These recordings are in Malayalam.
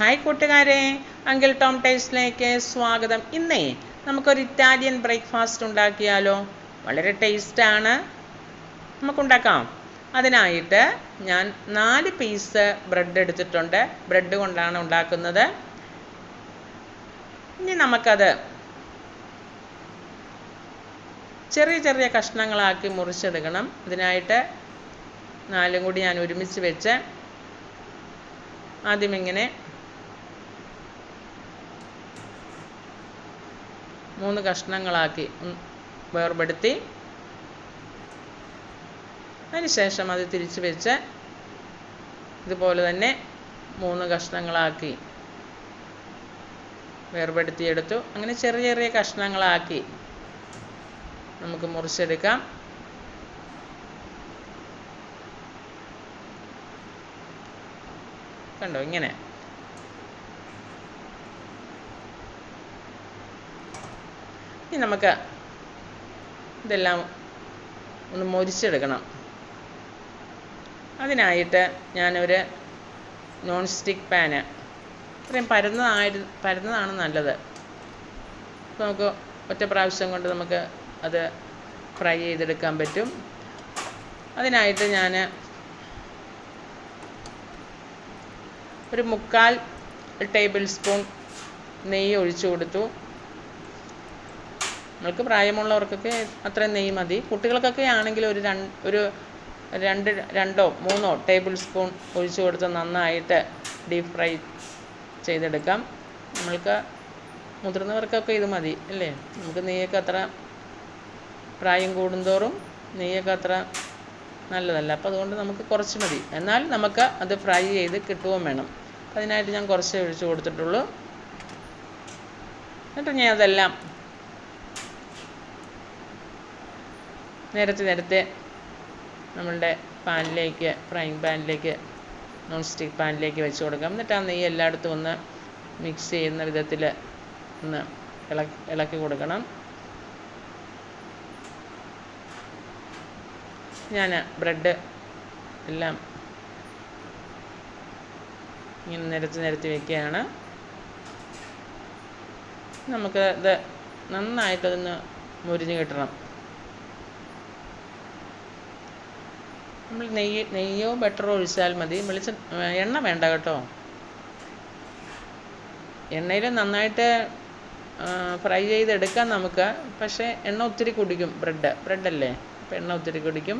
ഹായ് കൂട്ടുകാരെ. അങ്കിൾ ടോം ടേസ്റ്റിലേക്ക് സ്വാഗതം. ഇന്നേ നമുക്കൊരു ഇറ്റാലിയൻ ബ്രേക്ക്ഫാസ്റ്റ് ഉണ്ടാക്കിയാലോ? വളരെ ടേസ്റ്റാണ് നമുക്കുണ്ടാക്കാം. അതിനായിട്ട് ഞാൻ നാല് പീസ് ബ്രെഡ് എടുത്തിട്ടുണ്ട്. ബ്രെഡ് കൊണ്ടാണ് ഉണ്ടാക്കുന്നത്. ഇനി നമുക്കത് ചെറിയ ചെറിയ കഷ്ണങ്ങളാക്കി മുറിച്ചെടുക്കണം. അതിനായിട്ട് നാലും കൂടി ഞാൻ ഒരുമിച്ച് വെച്ച് ആദ്യം ഇങ്ങനെ മൂന്ന് കഷ്ണങ്ങളാക്കി വേർപെടുത്തി. അതിനുശേഷം അത് തിരിച്ച് വെച്ച് ഇതുപോലെ തന്നെ മൂന്ന് കഷ്ണങ്ങളാക്കി വേർപെടുത്തിയെടുത്തു. അങ്ങനെ ചെറിയ ചെറിയ കഷ്ണങ്ങളാക്കി നമുക്ക് മുറിച്ചെടുക്കാം. കണ്ടോ? ഇങ്ങനെ. ഇനി നമുക്ക് ഇതെല്ലാം ഒന്ന് മൊരിച്ചെടുക്കണം. അതിനായിട്ട് ഞാനൊരു നോൺ സ്റ്റിക്ക് പാന് ഇത്രയും പരന്നതായി പരന്നതാണ് നല്ലത്. നമുക്ക് ഒറ്റ പ്രാവശ്യം കൊണ്ട് നമുക്ക് അത് ഫ്രൈ ചെയ്തെടുക്കാൻ പറ്റും. അതിനായിട്ട് ഞാൻ ഒരു മുക്കാൽ ടേബിൾ സ്പൂൺ നെയ്യ് ഒഴിച്ചു കൊടുത്തു. നമ്മൾക്ക് പ്രായമുള്ളവർക്കൊക്കെ അത്രയും നെയ്യ് മതി. കുട്ടികൾക്കൊക്കെ ആണെങ്കിൽ ഒരു രണ്ട് ഒരു രണ്ട് രണ്ടോ മൂന്നോ ടേബിൾ സ്പൂൺ ഒഴിച്ചു കൊടുത്ത് നന്നായിട്ട് ഡീപ് ഫ്രൈ ചെയ്തെടുക്കാം. നമ്മൾക്ക് മുതിർന്നവർക്കൊക്കെ ഇത് മതി അല്ലേ? നമുക്ക് നെയ്യൊക്കെ അത്ര പ്രായം കൂടുന്തോറും നെയ്യൊക്കെ അത്ര നല്ലതല്ല. അപ്പോൾ അതുകൊണ്ട് നമുക്ക് കുറച്ച് മതി. എന്നാൽ നമുക്ക് അത് ഫ്രൈ ചെയ്ത് കിട്ടുകയും വേണം. അതിനായിട്ട് ഞാൻ കുറച്ച് ഒഴിച്ചു കൊടുത്തിട്ടുള്ളൂ. എന്നിട്ട് ഞാൻ അതെല്ലാം നേരത്തെ നേരത്തെ നമ്മളുടെ പാനിലേക്ക് ഫ്രൈങ് പാനിലേക്ക് നോൺ സ്റ്റിക്ക് പാനിലേക്ക് വെച്ച് കൊടുക്കാം. എന്നിട്ട് ആ നെയ്യ് എല്ലായിടത്തും ഒന്ന് മിക്സ് ചെയ്യുന്ന വിധത്തിൽ ഒന്ന് ഇളക്കി ഇളക്കി കൊടുക്കണം. ഞാൻ ബ്രെഡ് എല്ലാം ഇങ്ങനെ നിരത്തി നിരത്തി വെക്കുകയാണ്. നമുക്ക് ഇത് നന്നായിട്ടതൊന്ന് മുരിഞ്ഞ് കിട്ടണം. നമ്മൾ നെയ്യ് നെയ്യോ ബട്ടറോ ഒഴിച്ചാൽ മതി. വെളിച്ച എണ്ണ വേണ്ട കേട്ടോ. എണ്ണയിൽ നന്നായിട്ട് ഫ്രൈ ചെയ്തെടുക്കാം നമുക്ക്. പക്ഷേ എണ്ണ ഒത്തിരി കുടിക്കും ബ്രെഡ്. ബ്രെഡല്ലേ? അപ്പം എണ്ണ ഒത്തിരി കുടിക്കും.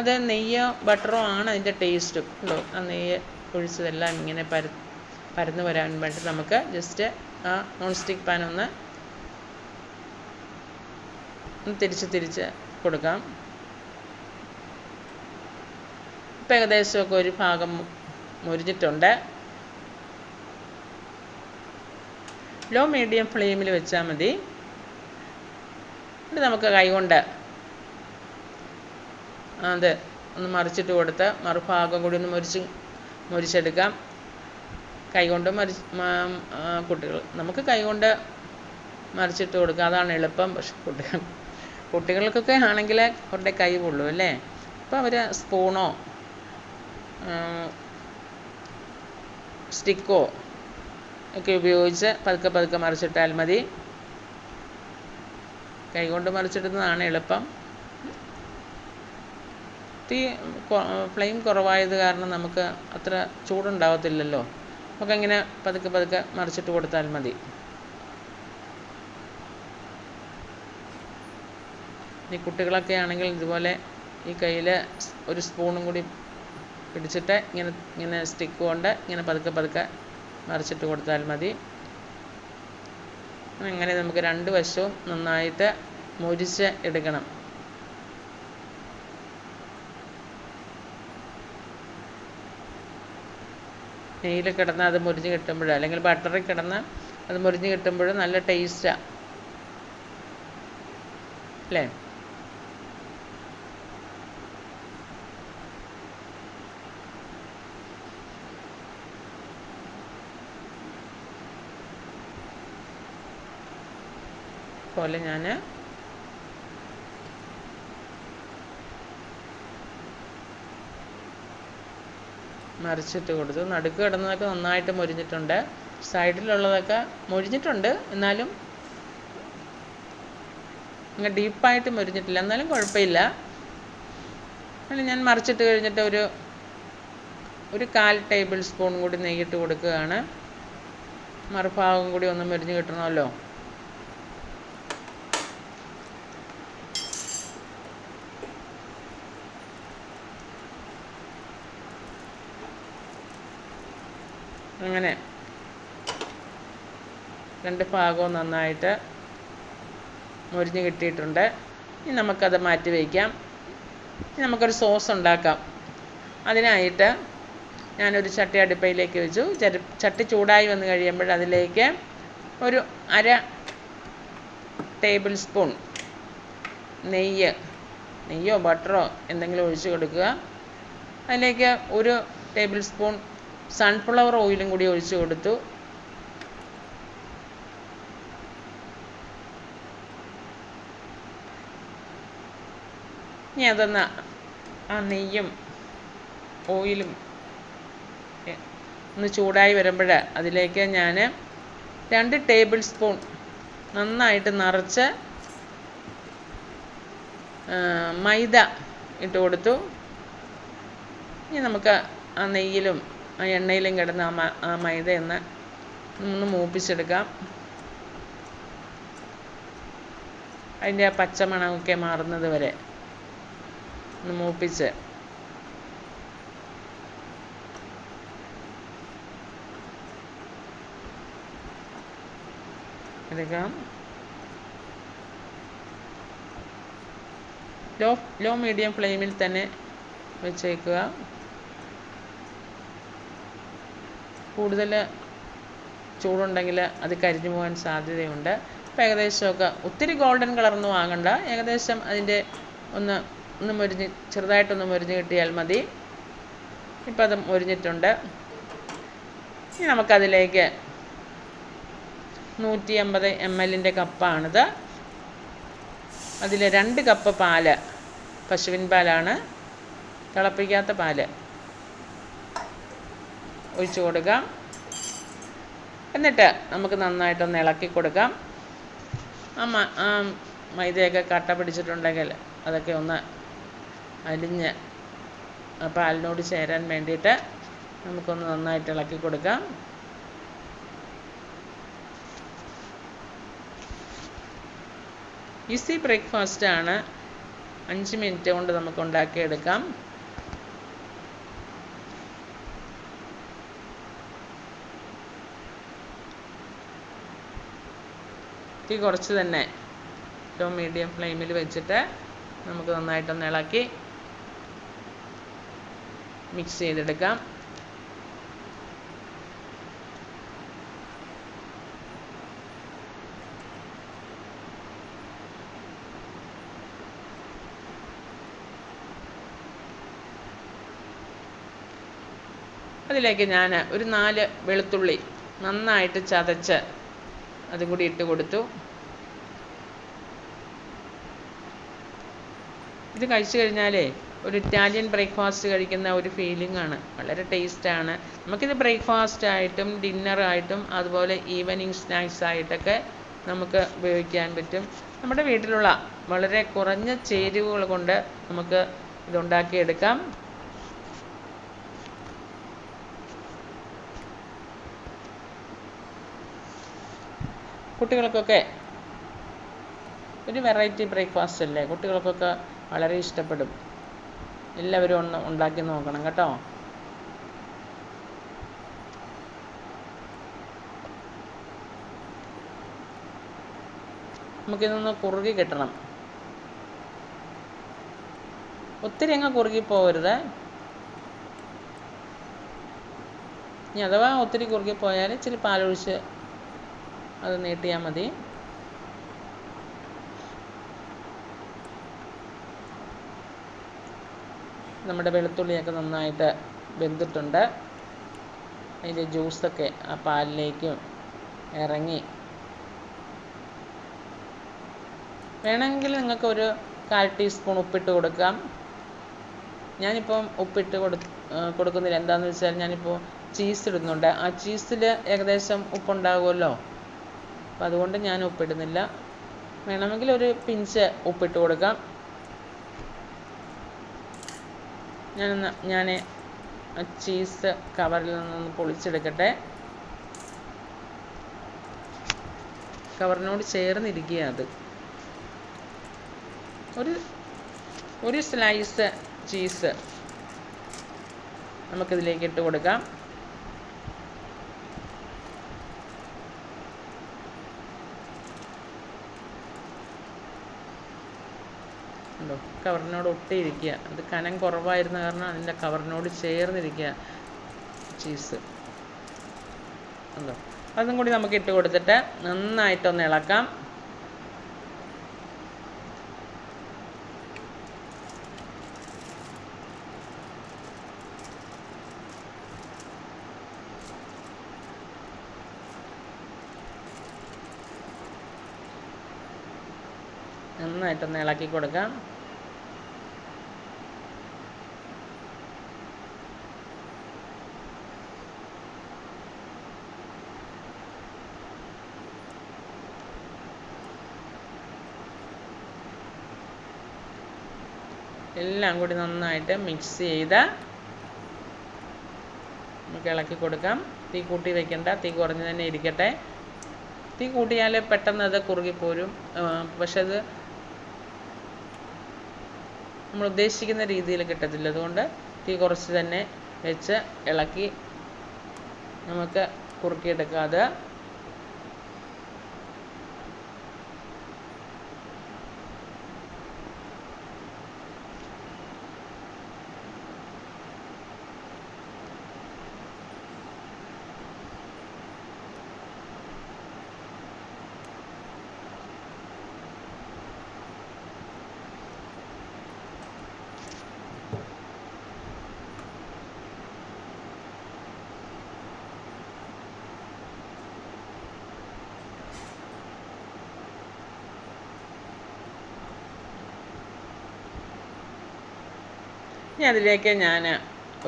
അത് നെയ്യോ ബട്ടറോ ആണ് അതിന്റെ ടേസ്റ്റ്. ഉള്ളൂ. ആ നെയ്യ് ഒഴിച്ചതെല്ലാം ഇങ്ങനെ പര പരന്ന് വരാൻ വേണ്ടി നമുക്ക് ജസ്റ്റ് ആ നോൺ സ്റ്റിക്ക് പാൻ ഒന്ന് തിരിച്ച് തിരിച്ച് കൊടുക്കാം. ഇപ്പം ഏകദേശമൊക്കെ ഒരു ഭാഗം മുരിഞ്ഞിട്ടുണ്ട് ലോ മീഡിയം ഫ്ലെയിമിൽ വെച്ചാൽ മതി. ഇത് നമുക്ക് കൈകൊണ്ട് അത് ഒന്ന് മറിച്ചിട്ട് കൊടുത്ത് മറുഭാഗം കൂടി ഒന്ന് മുരിച്ച് മുരിച്ചെടുക്കാം കൈകൊണ്ട് മരിച്ച് കുട്ടികൾ നമുക്ക് കൈകൊണ്ട് മറിച്ചിട്ട് കൊടുക്കാം. അതാണ് എളുപ്പം. പക്ഷെ കുട്ടികൾ കുട്ടികൾക്കൊക്കെ ആണെങ്കിൽ അവരുടെ കൈ പൊള്ളും അല്ലേ? അപ്പോൾ അവർ സ്പൂണോ സ്റ്റിക്കോ ഒക്കെ ഉപയോഗിച്ച് പതുക്കെ പതുക്കെ മറിച്ചിട്ടാൽ മതി. കൈകൊണ്ട് മറിച്ചിടുന്നതാണ് എളുപ്പം. തീ ഫ്ലെയിം കുറവായത് കാരണം നമുക്ക് അത്ര ചൂടുണ്ടാവത്തില്ലല്ലോ. നമുക്കങ്ങനെ പതുക്കെ പതുക്കെ മറിച്ചിട്ട് കൊടുത്താൽ മതി. ഈ കുട്ടികളൊക്കെ ആണെങ്കിൽ ഇതുപോലെ ഈ കയ്യിൽ ഒരു സ്പൂണും കൂടി പിടിച്ചിട്ട് ഇങ്ങനെ ഇങ്ങനെ സ്റ്റിക്ക് കൊണ്ട് ഇങ്ങനെ പതുക്കെ പതുക്കെ മറിച്ചിട്ട് കൊടുത്താൽ മതി. അങ്ങനെ നമുക്ക് രണ്ട് വശവും നന്നായിട്ട് മുരിച്ച് എടുക്കണം. നെയ്യിൽ കിടന്ന് അത് മുരിഞ്ഞ് കിട്ടുമ്പോൾ അല്ലെങ്കിൽ ബട്ടറിൽ കിടന്ന് അത് മുരിഞ്ഞ് കിട്ടുമ്പോൾ നല്ല ടേസ്റ്റാണ് അല്ലേ? പോലെ ഞാൻ മറിച്ചിട്ട് കൊടുത്തു. നടുക്ക് കിടന്നതൊക്കെ നന്നായിട്ട് മുരിഞ്ഞിട്ടുണ്ട്. സൈഡിലുള്ളതൊക്കെ മുരിഞ്ഞിട്ടുണ്ട്. എന്നാലും അങ്ങനെ ഡീപ്പായിട്ട് മുരിഞ്ഞിട്ടില്ല. എന്നാലും കുഴപ്പമില്ല. ഞാൻ മറിച്ചിട്ട് കഴിഞ്ഞിട്ട് ഒരു ഒരു കാൽ ടേബിൾ സ്പൂൺ കൂടി നെയ്യിട്ട് കൊടുക്കുകയാണ്. മറുഭാഗം കൂടി ഒന്ന് മുരിഞ്ഞ് കിട്ടണമല്ലോ. അങ്ങനെ രണ്ട് ഭാഗവും നന്നായിട്ട് മുരിഞ്ഞ് കിട്ടിയിട്ടുണ്ട്. ഇനി നമുക്കത് മാറ്റി വയ്ക്കാം. ഇനി നമുക്കൊരു സോസ് ഉണ്ടാക്കാം. അതിനായിട്ട് ഞാനൊരു ചട്ടി അടുപ്പയിലേക്ക് വെച്ചു. ചരി ചട്ടി ചൂടായി വന്ന് കഴിയുമ്പോൾ അതിലേക്ക് ഒരു അര ടേബിൾ സ്പൂൺ നെയ്യ് നെയ്യോ ബട്ടറോ എന്തെങ്കിലും ഒഴിച്ച് കൊടുക്കുക. അതിലേക്ക് ഒരു ടേബിൾ സ്പൂൺ സൺഫ്ലവർ ഓയിലും കൂടി ഒഴിച്ച് കൊടുത്തു. ഇനി അതൊന്ന് ആ നെയ്യും ഓയിലും ഒന്ന് ചൂടായി വരുമ്പോൾ അതിലേക്ക് ഞാൻ രണ്ട് ടേബിൾ സ്പൂൺ നന്നായിട്ട് നിറച്ച് മൈദ ഇട്ട് കൊടുത്തു. ഇനി നമുക്ക് ആ നെയ്യിലും ആ എണ്ണയിലും കിടന്ന് ആ മ- ആ മൈദയൊന്ന് ഒന്ന് മൂപ്പിച്ചെടുക്കാം. അതിന്റെ ആ പച്ചമണമൊക്കെ മാറുന്നത് വരെ ഒന്ന് മൂപ്പിച്ച്. എടുക്കാം. ലോ ലോ മീഡിയം ഫ്ലെയിമിൽ തന്നെ വെച്ചേക്കുക. കൂടുതൽ ചൂടുണ്ടെങ്കിൽ അത് കരിഞ്ഞു പോകാൻ സാധ്യതയുണ്ട്. അപ്പോൾ ഏകദേശമൊക്കെ ഒത്തിരി ഗോൾഡൻ കളറൊന്നും ആകണ്ട ഏകദേശം അതിന്റെ ഒന്ന് ഒന്ന് മൊരിഞ്ഞ് ചെറുതായിട്ടൊന്ന് മൊരിഞ്ഞ് കിട്ടിയാൽ മതി. ഇപ്പം അത് മൊരിഞ്ഞിട്ടുണ്ട്. ഇനി നമുക്കതിലേക്ക് നൂറ്റി അമ്പത് എം എല്ലിന്റെ കപ്പാണിത്. അതിൽ രണ്ട് കപ്പ് പാൽ പശുവിൻ പാലാണ്. തിളപ്പിക്കാത്ത പാൽ. ഒഴിച്ചു കൊടുക്കാം. എന്നിട്ട് നമുക്ക് നന്നായിട്ടൊന്ന് ഇളക്കി കൊടുക്കാം. ആ മ ആ മൈദയൊക്കെ കട്ട പിടിച്ചിട്ടുണ്ടെങ്കിൽ അതൊക്കെ ഒന്ന് അലിഞ്ഞ് പാലിനോട് ചേരാൻ വേണ്ടിയിട്ട് നമുക്കൊന്ന് നന്നായിട്ട് ഇളക്കി കൊടുക്കാം. ഈസി ബ്രേക്ക്ഫാസ്റ്റ് ആണ്. അഞ്ച് മിനിറ്റ് കൊണ്ട് നമുക്ക് ഉണ്ടാക്കിയെടുക്കാം. തീ കുറച്ച് തന്നെ. ഏറ്റവും മീഡിയം ഫ്ലെയിമിൽ വെച്ചിട്ട് നമുക്ക് നന്നായിട്ടൊന്ന് ഇളക്കി മിക്സ് ചെയ്തെടുക്കാം. അതിലേക്ക് ഞാൻ ഒരു നാല് വെളുത്തുള്ളി നന്നായിട്ട് ചതച്ച് അതും കൂടി ഇട്ട് കൊടുത്തു. ഇത് കഴിച്ചു കഴിഞ്ഞാലേ ഒരു ഇറ്റാലിയൻ ബ്രേക്ക്ഫാസ്റ്റ് കഴിക്കുന്ന ഒരു ഫീലിംഗ് ആണ്. വളരെ ടേസ്റ്റാണ് നമുക്കിത് ബ്രേക്ക്ഫാസ്റ്റ് ആയിട്ടും ഡിന്നറായിട്ടും അതുപോലെ ഈവനിങ് സ്നാക്സ് ആയിട്ടൊക്കെ നമുക്ക് ഉപയോഗിക്കാൻ പറ്റും. നമ്മുടെ വീട്ടിലുള്ള വളരെ കുറഞ്ഞ ചേരുവകൾ കൊണ്ട് നമുക്ക് ഇതുണ്ടാക്കിയെടുക്കാം. കുട്ടികൾക്കൊക്കെ ഒരു വെറൈറ്റി ബ്രേക്ക്ഫാസ്റ്റ് അല്ലേ? കുട്ടികൾക്കൊക്കെ വളരെ ഇഷ്ടപ്പെടും. എല്ലാവരും ഒന്ന് ഉണ്ടാക്കി നോക്കണം കേട്ടോ. നമുക്കിതൊന്ന് കുറുകി കിട്ടണം. ഒത്തിരി അങ്ങ് കുറുകി പോകരുത്. ഇനി അഥവാ ഒത്തിരി കുറുകി പോയാൽ ഇച്ചിരി പാലൊഴിച്ച് അത് നീട്ടിയാൽ മതി. നമ്മുടെ വെളുത്തുള്ളിയൊക്കെ നന്നായിട്ട് വെന്തിട്ടുണ്ട്. അതിന്റെ ജ്യൂസൊക്കെ ആ പാലിലേക്കും ഇറങ്ങി. വേണമെങ്കിൽ നിങ്ങൾക്ക് ഒരു കാൽ ടീസ്പൂൺ ഉപ്പിട്ട് കൊടുക്കാം. ഞാനിപ്പം ഉപ്പിട്ട് കൊടു കൊടുക്കുന്നില്ല. എന്താണെന്ന് വെച്ചാൽ ഞാനിപ്പോൾ ചീസ് ഇടുന്നുണ്ട്. ആ ചീസിൽ ഏകദേശം ഉപ്പുണ്ടാകുമല്ലോ അപ്പം അതുകൊണ്ട് ഞാൻ ഉപ്പിടുന്നില്ല. വേണമെങ്കിൽ ഒരു പിഞ്ച് ഉപ്പിട്ട് കൊടുക്കാം. ഞാൻ ഞാൻ ചീസ് കവറിൽ നിന്നൊന്ന് പൊളിച്ചെടുക്കട്ടെ. കവറിനോട് ചേർന്നിരിക്കുക അത്. ഒരു ഒരു സ്ലൈസ് ചീസ് നമുക്കിതിലേക്ക് ഇട്ട് കൊടുക്കാം. ഉണ്ടോ കവറിനോട് ഒട്ടിയിരിക്കുക അത് കനം കുറവായിരുന്ന കാരണം അതിന്റെ കവറിനോട് ചേർന്നിരിക്കുക. ചീസ്. ഉണ്ടോ അതും കൂടി നമുക്ക് ഇട്ട് കൊടുത്തിട്ട് നന്നായിട്ടൊന്ന് ഇളക്കാം. നന്നായിട്ടൊന്ന് ഇളക്കി കൊടുക്കാം. എല്ലാം കൂടി നന്നായിട്ട് മിക്സ് ചെയ്ത് നമുക്ക് ഇളക്കി കൊടുക്കാം. തീ കൂട്ടി വെക്കണ്ട തീ കുറഞ്ഞ് തന്നെ ഇരിക്കട്ടെ. തീ കൂട്ടിയാൽ പെട്ടെന്ന് അത് കുറുകിപ്പോരും പോരും. പക്ഷെ അത് നമ്മൾ ഉദ്ദേശിക്കുന്ന രീതിയിൽ കിട്ടത്തില്ല. അതുകൊണ്ട് തീ കുറച്ച് തന്നെ വെച്ച് ഇളക്കി നമുക്ക് കുറുക്കിയെടുക്കാതെ ഇനി അതിലേക്ക് ഞാൻ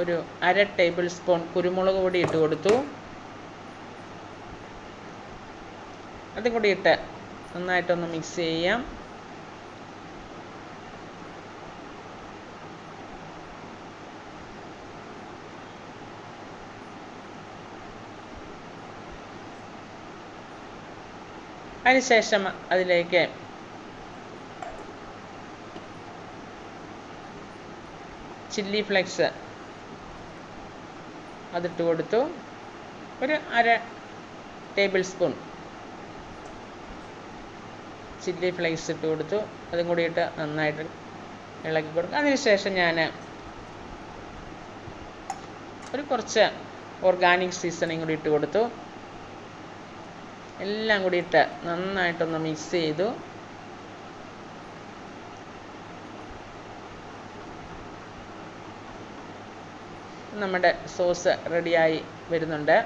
ഒരു അര ടേബിൾ സ്പൂൺ കുരുമുളക് പൊടി ഇട്ട് കൊടുത്തു. അതും കൂടി ഇട്ട് നന്നായിട്ടൊന്ന് മിക്സ് ചെയ്യാം. അതിനുശേഷം അതിലേക്ക് ചില്ലി ഫ്ലെക്സ് അതിട്ട് കൊടുത്തു. ഒരു അര ടേബിൾ സ്പൂൺ ചില്ലി ഫ്ലേക്സ് ഇട്ട് കൊടുത്തു. അതും കൂടി ഇട്ട് നന്നായിട്ട് ഇളക്കി കൊടുക്കും. അതിനുശേഷം ഞാൻ ഒരു കുറച്ച് ഓർഗാനിക് സീസണിങ് കൂടി ഇട്ട് കൊടുത്തു. എല്ലാം കൂടി ഇട്ട് നന്നായിട്ടൊന്ന് മിക്സ് ചെയ്തു. നമ്മുടെ സോസ് റെഡിയായി വരുന്നുണ്ട്.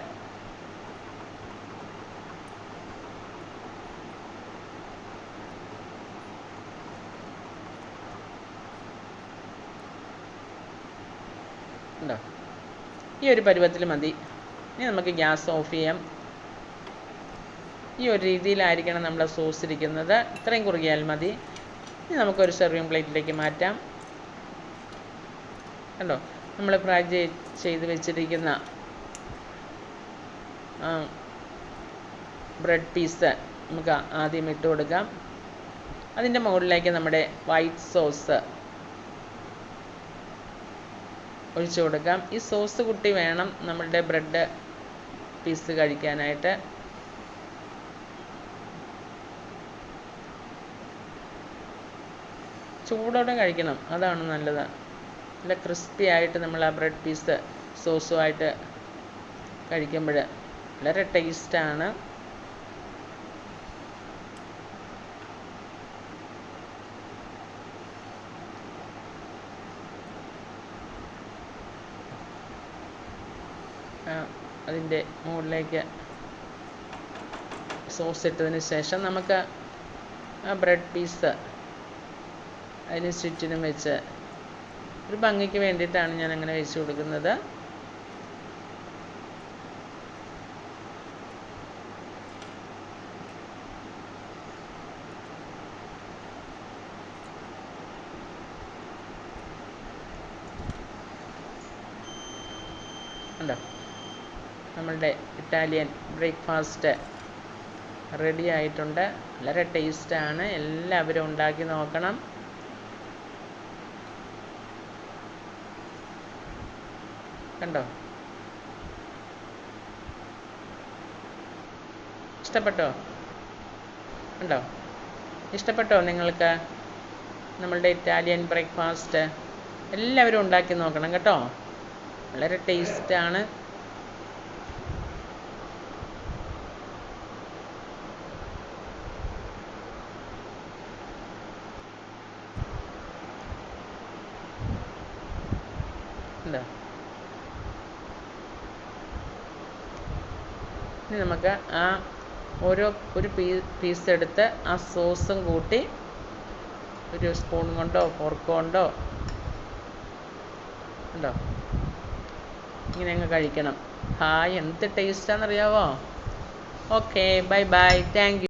ഈ ഒരു പരുവത്തിൽ മതി. ഇനി നമുക്ക് ഗ്യാസ് ഓഫ് ചെയ്യാം. ഈ ഒരു രീതിയിലായിരിക്കണം നമ്മുടെ സോസ് ഇരിക്കുന്നത്. ഇത്രയും കുറുകിയാൽ മതി. ഇനി നമുക്കൊരു സെർവിങ് പ്ലേറ്റിലേക്ക് മാറ്റാം. കണ്ടോ? നമ്മൾ ഫ്രൈ ചെയ്ത് വെച്ചിരിക്കുന്ന ബ്രെഡ് പീസ് നമുക്ക് ആദ്യം ഇട്ട് കൊടുക്കാം. അതിന്റെ മുകളിലേക്ക് നമ്മുടെ വൈറ്റ് സോസ് ഒഴിച്ചു കൊടുക്കാം. ഈ സോസ് കുട്ടി വേണം നമ്മളുടെ ബ്രെഡ് പീസ് കഴിക്കാനായിട്ട്. ചൂടോടെ കഴിക്കണം. അതാണ് നല്ലത്. നല്ല ക്രിസ്പി ആയിട്ട് നമ്മൾ ആ ബ്രെഡ് പീസ് സോസുമായിട്ട് കഴിക്കുമ്പോൾ വളരെ ടേസ്റ്റാണ് അതിന്റെ മുകളിലേക്ക് സോസ് ഇട്ടതിന് ശേഷം നമുക്ക് ആ ബ്രെഡ് പീസ് അതിന് ചുറ്റിനും വെച്ച് ഒരു ഭംഗിക്ക് വേണ്ടിയിട്ടാണ് ഞാൻ അങ്ങനെ വെച്ച് കൊടുക്കുന്നത്. നമ്മളുടെ ഇറ്റാലിയൻ ബ്രേക്ക്ഫാസ്റ്റ് റെഡി ആയിട്ടുണ്ട്. വളരെ ടേസ്റ്റാണ്. എല്ലാവരും ഉണ്ടാക്കി നോക്കണം. കണ്ടോ? ഇഷ്ടപ്പെട്ടോ? കണ്ടോ? ഇഷ്ടപ്പെട്ടോ നിങ്ങൾക്ക്? നമ്മളുടെ ഇറ്റാലിയൻ ബ്രേക്ക്ഫാസ്റ്റ് എല്ലാവരും ഉണ്ടാക്കി നോക്കണം കേട്ടോ. വളരെ ടേസ്റ്റാണ് എന്താ ഇനി നമുക്ക് ആ ഓരോ ഒരു പീ പീസ് എടുത്ത് ആ സോസും കൂട്ടി ഒരു സ്പൂൺ കൊണ്ടോ ഫോർക്ക് കൊണ്ടോ ഉണ്ടോ? ഇങ്ങനെ അങ്ങ് കഴിക്കണം. ഹായ് എന്ത് ടേസ്റ്റാണെന്നറിയാവോ ഓക്കെ ബൈ ബൈ താങ്ക്